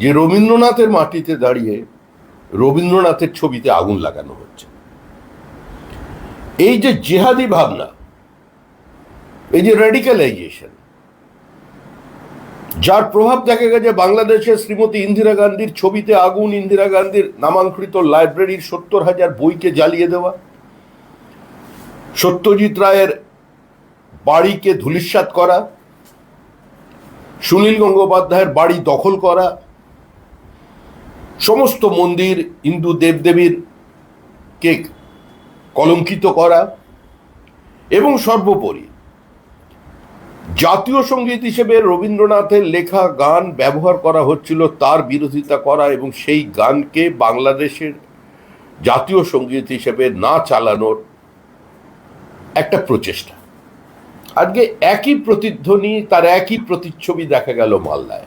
যে রবীন্দ্রনাথের মাটিতে দাঁড়িয়ে রবীন্দ্রনাথের ছবিতে আগুন লাগানো হচ্ছে। এই যে জেহাদি ভাবনা, এই যে রেডিক্যালাইজেশন যার প্রভাব দেখা গেছে বাংলাদেশে শ্রীমতী ইন্দিরা গান্ধীর ছবিতে আগুন, ইন্দিরা গান্ধীর নামাঙ্কৃত লাইব্রেরির সত্তর হাজার বইকে জ্বালিয়ে দেওয়া, সত্যজিৎ রায়ের বাড়িকে ধূলিসাৎ করা, সুনীল গঙ্গোপাধ্যায়ের বাড়ি দখল করা সমস্ত মন্দির হিন্দু দেবদেবীর কে কলঙ্কিত করা এবং সর্বোপরি জাতীয় সংগীত হিসেবে রবীন্দ্রনাথের লেখা গান ব্যবহার করা হচ্ছিল তার বিরোধিতা করা এবং সেই গানকে বাংলাদেশের জাতীয় সংগীত হিসেবে না চালানোর একটা প্রচেষ্টা। আজকে একই প্রতিধ্বনি, তার একই প্রতিচ্ছবি দেখা গেল মালদায়।